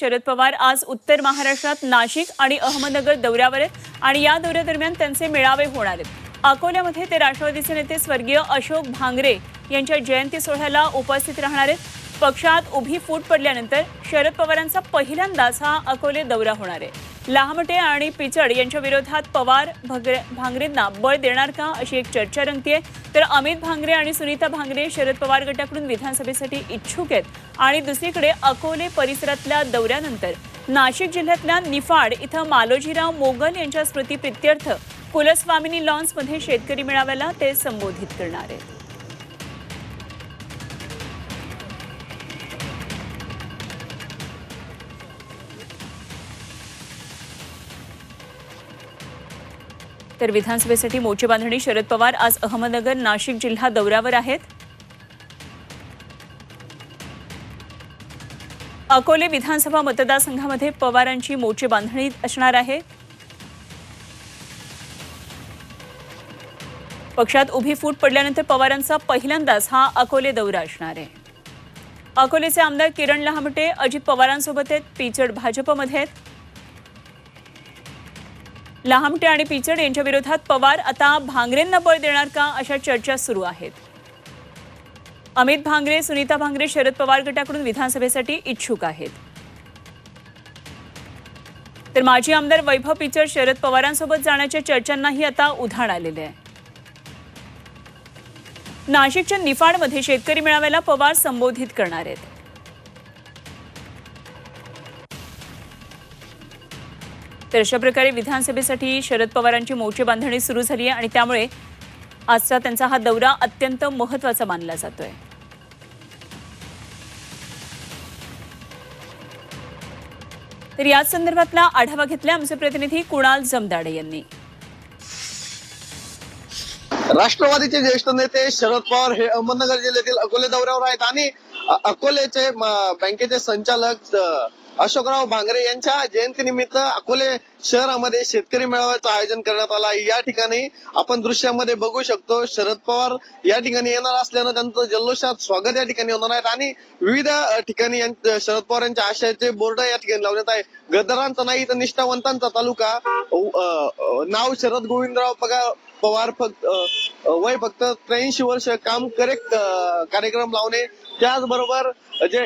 शरद पवार आज उत्तर महाराष्ट्रात नाशिक आणि अहमदनगर दौऱ्यावर आहेत आणि या दौऱ्यादरम्यान त्यांचे मेळावे होणार आहेत. अकोल्यामध्ये ते राष्ट्रवादीचे नेते स्वर्गीय अशोक भांगरे यांच्या जयंती सोहळ्याला उपस्थित राहणार आहेत. पक्षात उभी फूट पडल्यानंतर शरद पवारांचा पहिल्यांदाच हा अकोले दौरा होणार आहे. लहामटे आणि पिचड यांच्या विरोधात पवार भगरे- भांगरेंना बळ देणार का अशी एक चर्चा रंगतीये. तर अमित भांगरे आणि सुनीता भांगरे शरद पवार गटाकडून विधानसभेसाठी इच्छुक आहेत. आणि दुसरीकडे अकोले परिसरातल्या दौऱ्यानंतर नाशिक जिल्ह्यातल्या निफाड इथं मालोजीराव मोगल यांच्या स्मृतीप्रित्यर्थ कुलस्वामिनी लॉन्समध्ये शेतकरी मेळाव्याला ते संबोधित करणार आहेत. तर विधानसभेसाठी मोर्चे बांधणी शरद पवार आज अहमदनगर नाशिक जिल्हा दौऱ्यावर आहेत. अकोले विधानसभा मतदारसंघामध्ये पवारांची मोर्चे बांधणी असणार आहे. पक्षात उभी फूट पडल्यानंतर पवारांचा पहिल्यांदाच हा अकोले दौरा असणार आहे. अकोलेचे आमदार किरण लहामटे अजित पवारांसोबत आहेत पिचड भाजपमध्ये आहेत. लहामटे आणि पिचड यांच्या विरोधात पवार आता भांगरेंना बळ देणार का अशा चर्चा सुरू आहेत. अमित भांगरे सुनीता भांगरे शरद पवार गटाकडून विधानसभेसाठी इच्छुक आहेत. तर माजी आमदार वैभव पिचड शरद पवारांसोबत जाण्याच्या चर्चांनाही आता उधाण आलेले आहे. नाशिकच्या निफाडमध्ये शेतकरी मेळाव्याला पवार संबोधित करणार आहेत. तर अशा प्रकारे विधानसभेसाठी शरद पवारांची मोर्चे बांधणी सुरू झाली आहे आणि त्यामुळे आजचा त्यांचा हा दौरा अत्यंत महत्त्वाचा मानला जातोय. तर याच संदर्भातला आढावा घेतला आमचे प्रतिनिधी कुणाल जमदाडे यांनी. राष्ट्रवादीचे ज्येष्ठ नेते शरद पवार हे अहमदनगर जिल्ह्यातील अकोले दौऱ्यावर आहेत आणि अकोलेचे बँकेचे संचालक अशोकराव भांगरे यांच्या जयंतीनिमित्त अकोले शहरामध्ये शेतकरी मेळाव्याचं आयोजन करण्यात आलं आहे. या ठिकाणी आपण दृश्यामध्ये बघू शकतो शरद पवार या ठिकाणी येणार असल्यानं त्यांचं जल्लोषात स्वागत या ठिकाणी होणार आहे आणि विविध ठिकाणी शरद पवार यांच्या आशयाचे बोर्ड या ठिकाणी लावण्यात आहे. गद्दारांचा नाही तर निष्ठावंतांचा तालुका नाव शरद गोविंदराव पगार पवार फक्त वय फक्त त्र्याऐंशी वर्ष काम करेक्ट कार्यक्रम लावणे. त्याचबरोबर जे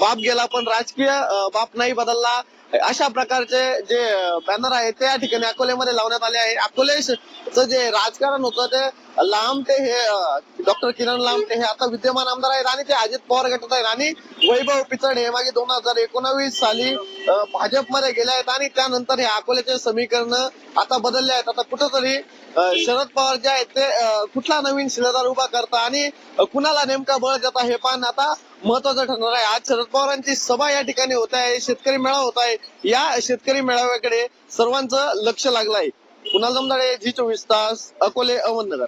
बाप गेला पण राजकीय बाप नाही बदलला. अशा प्रकारचे जे बॅनर आहेत ते या ठिकाणी अकोल्यामध्ये लावण्यात आले आहे अकोलेचं जे राजकारण होतं ते लांबटे हे डॉक्टर किरण लांबटे हे आता विद्यमान आमदार आहेत आणि ते अजित पवार गटात आहेत. आणि वैभव पिचड हे मागे दोन हजार एकोणावीस साली भाजपमध्ये गेले आहेत आणि त्यानंतर हे अकोल्याचे समीकरण आता बदलले आहेत. आता कुठंतरी शरद पवार जे आहेत ते कुठला नवीन शिलेदार उभा करता आणि कुणाला नेमका बळ देता हे पाहणं आता महत्वाचं ठरणार आहे. आज शरद पवारांची सभा या ठिकाणी होत आहे शेतकरी मेळावा होत आहे. या शेतकरी मेळाव्याकडे सर्वांचं लक्ष लागलं आहे कुणाल जमदाडे झी चोवीस तास अकोले अहमदनगर.